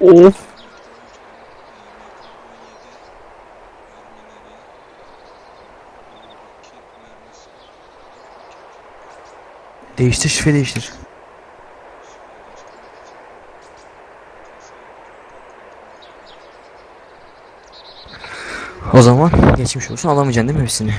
Of. Değiştir şifre değiştir. O zaman geçmiş olsun alamayacaksın değil mi hepsini?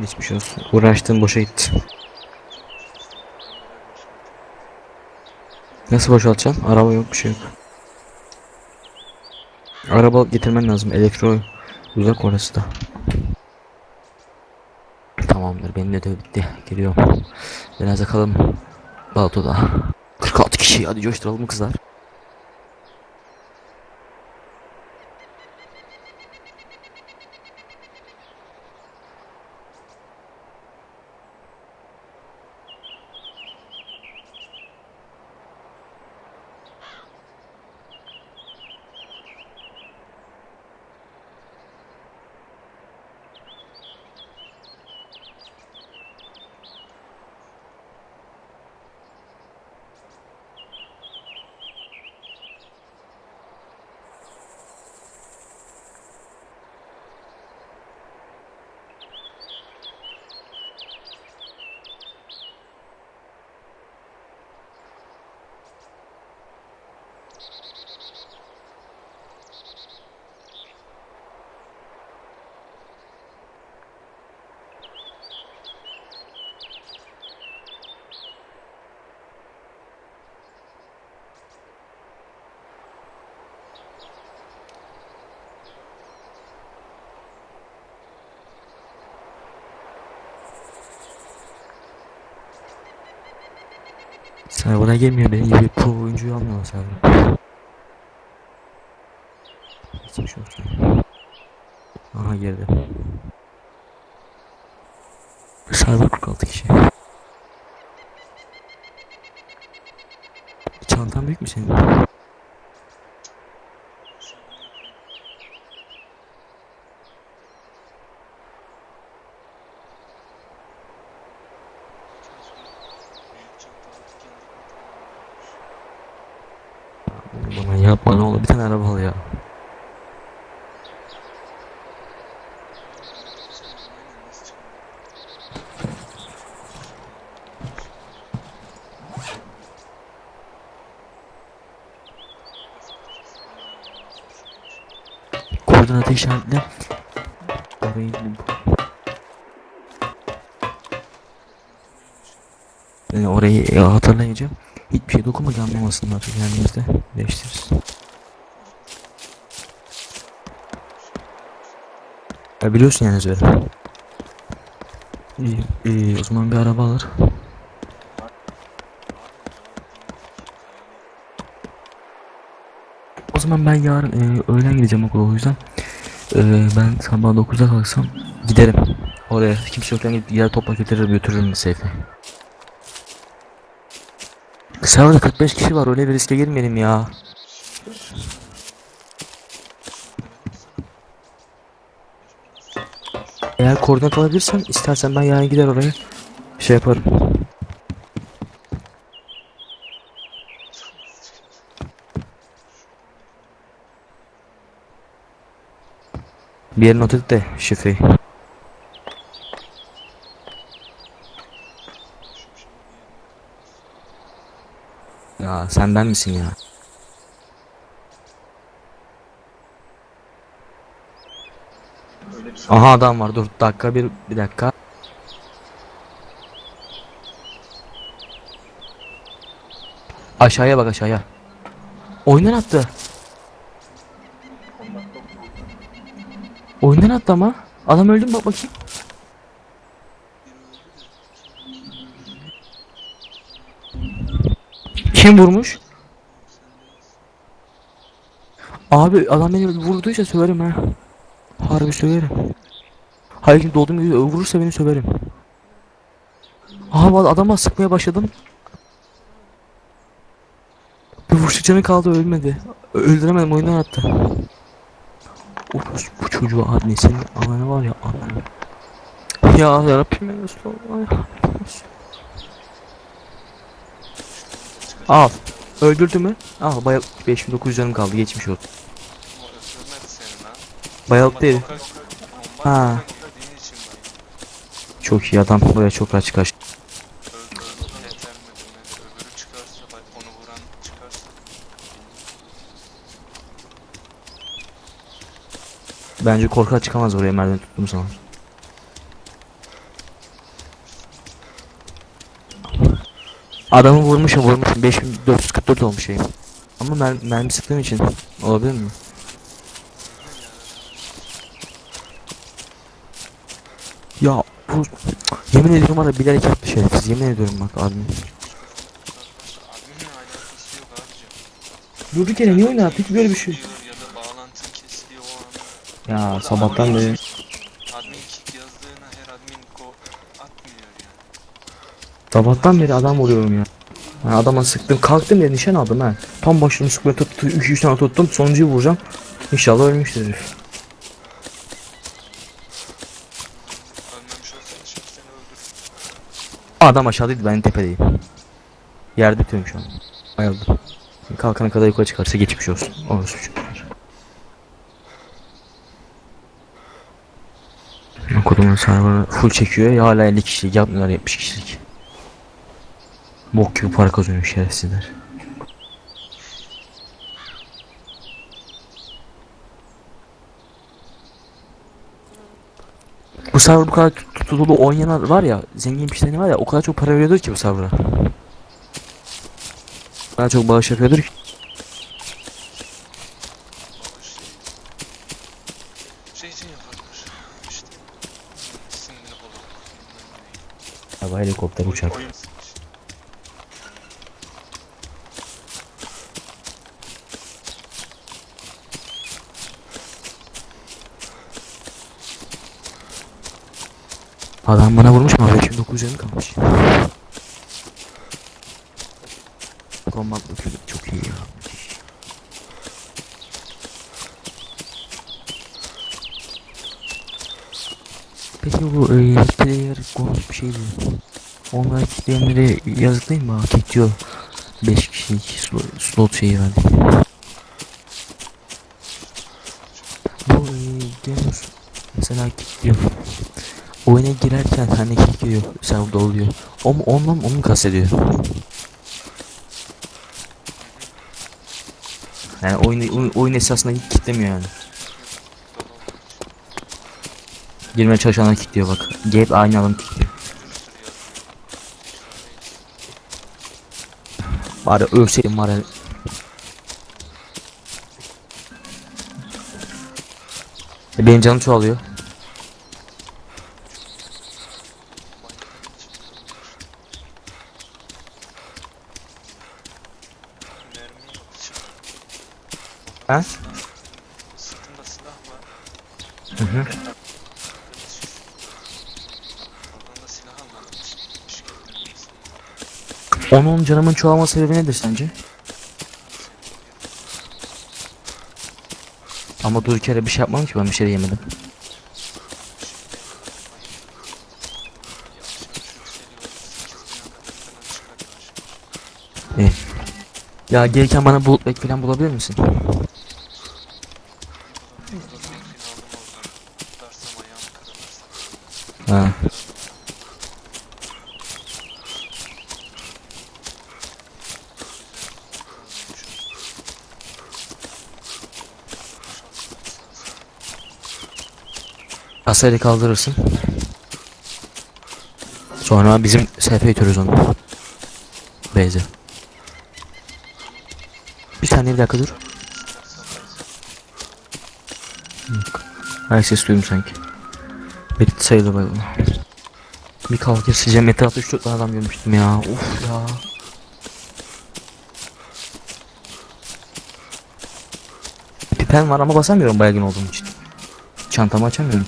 Geçmiş olsun. Uğraştığın boşa gitti. Nasıl boşaltacaksın? Araba yok bir şey yok. Araba getirmen lazım. Elektro uzak orası da. Tamamdır benim de bitti. Geliyorum. Biraz yakalım. Balto'da. 46 kişi hadi coşturalım kızlar. Server'a girmiyor benim gibi pro oyuncuyu almıyorlar server'a. Geçmiş olsun. Aha girdi. Server 46 kişi. Çantan büyük mü senin? Bana yapma ne olur bir tane araba al ya. Koordinatı işaretle. Orayı orayı e, hatırlayacağım. Hiçbir şey dokunma yanmamasınlar kendimizde değiştiririz. Ya biliyorsun yani üzeri. İyi, iyi, o zaman bir araba alır. O zaman ben yarın e, öğlen gideceğim okula o yüzden e, ben sabah 9'da kalksam giderim. Oraya kimse yokken gidip yer topla getiririm götürürüm seyfe. Serverda 45 kişi var öyle bir riske girmeyelim ya. Eğer koordinat alabilirsem istersen ben yarın gider oraya şey yaparım. Bir yere not et de şifreyi. Ya sen ben misin ya? Aha adam var dur dakika bir bir dakika. Aşağıya bak aşağıya. Oyundan attı. Oyundan attı ama. Adam öldü mü bak bakayım. Kim vurmuş? Abi adam beni vurduysa söverim ha. Harbi söverim. Hayır doğduğum gibi vurursa beni söverim. Aha adama sıkmaya başladım. Bir vuruş canı kaldı ölmedi. Öldüremedim oyundan attı. Of bu çocuğu abi senin ananı var ya ananı. Ya Rabbim ya Resulallah ya. Al. Öldürdü mü? Al bayıl 5900 canım kaldı geçmiş olsun. Öldürmedi seni lan. Ha. Çok iyi adam buraya çok rahat çıkar. Bence korkak çıkamaz oraya merdiven tuttum sana. Adamı vurmuşum vurmuşum 5444 olmuş şeyim. Ama mer mermi sıktığım için olabilir mi? Ya bu yemin ediyorum ya bilerek yaptı şerefsiz yemin ediyorum bak abicim. Durduk yere niye oynar peki böyle bir şey? Ya da bağlantın kesiliyor o an. Ya O da sabahtan admin beri kick- Admin kick yazdığına her admin ko atmıyor yani. Sabahtan beri adam vuruyorum ya. Ha, adama sıktım kalktım ya nişan aldım ha. Tam başını sıkmaya tuttu 2-3 tane tuttum sonuncuyu vuracağım. İnşallah ölmüştür herif. Adam aşağıdaydı ben tepedeyim. Yerde tutuyorum şu an. Bayıldım. Kalkana kadar yukarı çıkarsa geçmiş olsun. Orası çocuklar. Kodumun serverı full çekiyor ya hala 50 kişilik yapmıyorlar 70 kişilik. Bok gibi para kazanıyor şerefsizler. Bu server bu kadar tut- tutulu oynayanlar var ya zengin kişiler var ya o kadar çok para veriyordur ki bu server'a. Kadar çok bağış yapıyordur ki. Hava helikopter uçak. Adam bana vurmuş ama 5900 canım kalmış. Combat bakıyorduk çok iyi ya. Peki bu e, player konuş bir şeydi. Onlar kitleyenleri yazık değil mi? Hak ediyor. 5 kişilik slot, slot şeyi verdi. Bu e, gamer mesela kilitliyor. Oyuna girerken hani kilitliyor. Sen burada oluyor. O mu ondan onu kastediyor? Yani oyun, oyun, oyun esasında hiç kitlemiyor yani. Girmeye çalışanlar kilitliyor bak. Hep aynı adam kilitliyor. Bari ölseydim ya. E, Benim canım çoğalıyor. Ha? Sırtında silah var. Hı hı. Oradan da silah almadım. Hiç gelmedim. Onun canımın çoğalma sebebi nedir sence? Ama dur kere bir şey yapmadım ki ben bir şey de yemedim. İyi. Ya gelirken bana bulut bek falan bulabilir misin? Ha. Kasayla kaldırırsın. Sonra bizim sayfaya götürürüz onu. Beyze. Bir saniye bir dakika dur. Yok. Ses duydum sanki. Bir sayılı bay Bir kalk sıcağım etrafta 3 tane adam görmüştüm ya. Uf ya. Pipen var ama basamıyorum baygın olduğum için. Çantamı açamıyorum.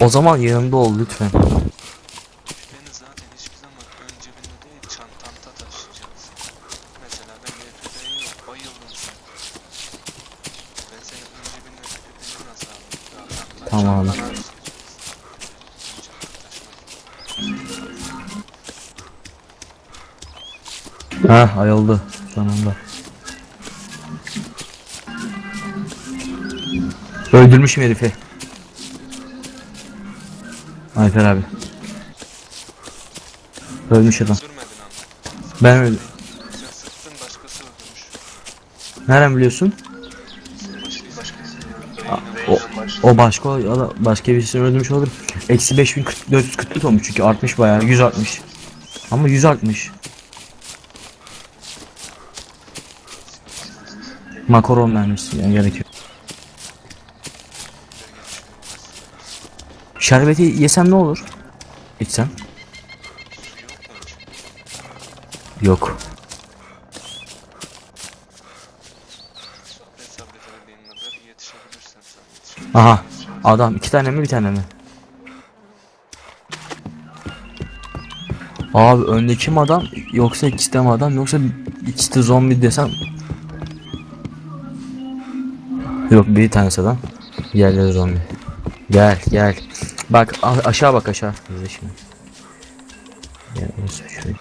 Ben O zaman yanımda ol lütfen. Beni zaten hiçbir zaman ön cebinde değil çantanda taşıyacaksın. Mesela ben YPP'ye yok bayıldım sen. Ben seni ön cebinde PP'ni nasıl aldım? Daha Tamam. Ha ayıldı sonunda. Öldürmüşüm herifi. Alper abi. Ölmüş adam. Ben öldüm. Sen sıktın başkası öldürmüş. Nereden biliyorsun? O, başka o da başka birisini öldürmüş olabilir. Eksi 5444 olmuş çünkü artmış bayağı 100 artmış. Ama 100 artmış. Makaron mermisi yani gerekiyor. Şerbeti yesem ne olur? İçsem? Yok. Aha. Adam. İki tane mi bir tane mi? Abi öndeki mi adam yoksa ikisi de mi adam yoksa ikisi de zombi desem? Yok bir tanesi adam. Diğerleri zombi. Gel gel. Bak aşağı bak aşağı. İzle şimdi Gel şöyle